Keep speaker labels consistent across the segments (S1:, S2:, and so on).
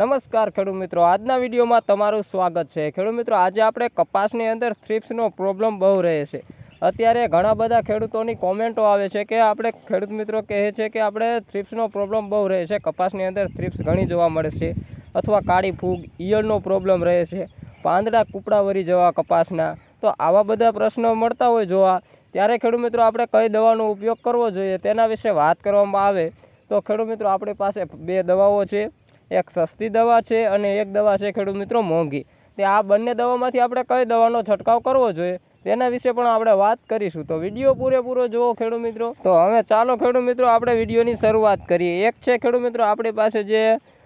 S1: નમસ્કાર ખેડૂત મિત્રો, આજના વિડીયોમાં તમારું સ્વાગત છે. ખેડૂત મિત્રો, આજે આપણે કપાસની અંદર થ્રિપ્સનો પ્રોબ્લેમ બહુ રહે છે. અત્યારે ઘણા બધા ખેડૂતોની કોમેન્ટો આવે છે કે આપણે ખેડૂત મિત્રો કહે છે કે આપણે થ્રિપ્સનો પ્રોબ્લેમ બહુ રહે છે. કપાસની અંદર થ્રિપ્સ ઘણી જોવા મળે છે અથવા કાળી ફૂગ, ઈયળનો પ્રોબ્લેમ રહે છે. પાંદડા, કૂપડા વરી જવા કપાસના. તો આવા બધા પ્રશ્નો મળતા હોય જોવા, ત્યારે ખેડૂત મિત્રો, આપણે કઈ દવાનો ઉપયોગ કરવો જોઈએ તેના વિશે વાત કરવામાં આવે. તો ખેડૂત મિત્રો, આપણી પાસે બે દવાઓ છે. એક સસ્તી દવા છે અને એક દવા છે ખેડૂત મિત્રો મોંઘી. તે આ બંને દવામાંથી આપણે કઈ દવાનો છંટકાવ કરવો જોઈએ તેના વિશે પણ આપણે વાત કરીશું. તો વીડિયો પૂરેપૂરો જુઓ ખેડૂત મિત્રો. તો હવે ચાલો ખેડૂત મિત્રો આપણે વિડીયોની શરૂઆત કરીએ. એક છે ખેડૂત મિત્રો આપણી પાસે જે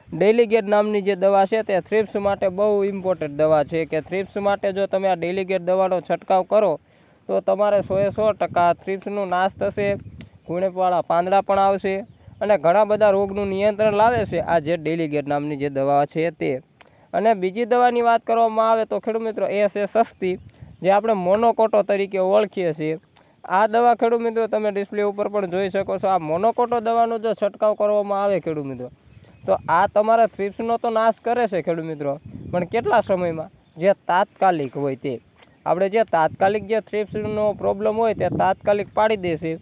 S1: ડેલિગેટ નામની જે દવા છે તે થ્રિપ્સ માટે બહુ ઇમ્પોર્ટન્ટ દવા છે કે થ્રિપ્સ માટે જો તમે આ ડેલિગેટ દવાનો છંટકાવ કરો, તો તમારે સોએ સો ટકા થ્રિપ્સનું નાશ થશે. ગુણેપવાળા પાંદડા પણ આવશે. અને ઘણા બધા રોગનું નિયંત્રણ લાવે છે આ જે ડેલીગેટ નામની જે દવા છે તે. અને બીજી દવાની વાત કરવામાં આવે તો ખેડૂત મિત્રો એ છે સસ્તી, જે આપણે મોનોકોટો તરીકે ઓળખીએ છીએ. આ દવા ખેડૂત મિત્રો તમે ડિસ્પ્લે ઉપર પણ જોઈ શકો છો. આ મોનોકોટો દવાનો જો છંટકાવ કરવામાં આવે ખેડૂત મિત્રો, તો આ તમારા થ્રિપ્સનો તો નાશ કરે છે ખેડૂત મિત્રો. પણ કેટલા સમયમાં? જે તાત્કાલિક હોય તે. આપણે જે તાત્કાલિક જે થ્રિપ્સનો પ્રોબ્લેમ હોય તે તાત્કાલિક પાડી દેશે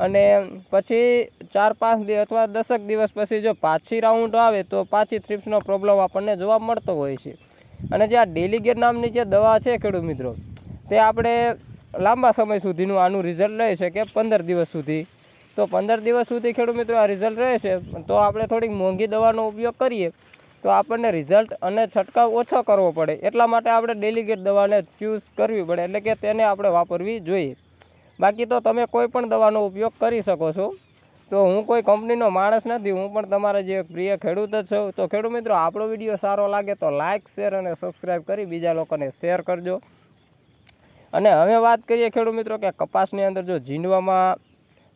S1: અને પછી ચાર પાંચ દિવસ અથવા દસક દિવસ પછી જો પાછી રાઉન્ડ આવે તો પાછી થ્રિપ્સનો પ્રોબ્લેમ આપણને જોવા મળતો હોય છે. અને જે આ ડેલિગેટ નામની જે દવા છે ખેડૂત મિત્રો, તે આપણે લાંબા સમય સુધીનું આનું રિઝલ્ટ રહે છે કે પંદર દિવસ સુધી. તો પંદર દિવસ સુધી ખેડૂત મિત્રો આ રિઝલ્ટ રહે છે, તો આપણે થોડીક મોંઘી દવાનો ઉપયોગ કરીએ, તો આપણને રિઝલ્ટ અને છંટકાવ ઓછો કરવો પડે. એટલા માટે આપણે ડેલિગેટ દવાને ચૂઝ કરવી પડે, એટલે કે તેને આપણે વાપરવી જોઈએ. બાકી તો તમે કોઈ પણ દવાનો ઉપયોગ કરી શકો છો. તો હું કોઈ કંપનીનો માણસ નથી, હું પણ તમારા જે પ્રિય ખેડૂત જ છું. તો ખેડૂત મિત્રો, આપણો વીડિયો સારો લાગે તો લાઇક શેર અને સબસ્ક્રાઈબ કરી બીજા લોકોને શેર કરજો. અને હવે વાત કરીએ ખેડૂત મિત્રો કે કપાસની અંદર જો ઝીંડવામાં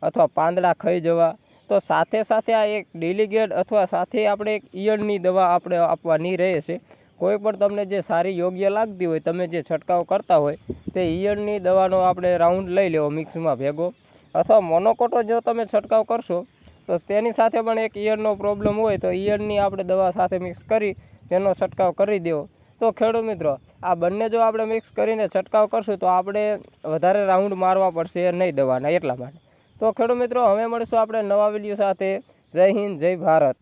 S1: અથવા પાંદડા ખાઈ જવા, તો સાથે સાથે આ એક ડેલિગેટ અથવા સાથે આપણે એક ઈયળની દવા આપણે આપવાની રહે છે કોઈ પણ તમને જે સારી યોગ્ય લાગતી હોય, તમે જે છંટકાવ કરતા હોય, તે ઈયળની દવાનો આપણે રાઉન્ડ લઈ લેવો, મિક્સમાં ભેગો. અથવા મોનોકોટો જો તમે છંટકાવ કરશો, તો તેની સાથે પણ એક ઈયળનો પ્રોબ્લેમ હોય, તો ઈયળની આપણે દવા સાથે મિક્સ કરી તેનો છંટકાવ કરી દેવો. તો ખેડૂત મિત્રો, આ બંને જો આપણે મિક્સ કરીને છંટકાવ કરશું, તો આપણે વધારે રાઉન્ડ મારવા પડશે નહીં દવાના, એટલા માટે. તો ખેડૂત મિત્રો, હવે મળીશું આપણે નવા વીડિયો સાથે. જય હિન્દ, જય ભારત.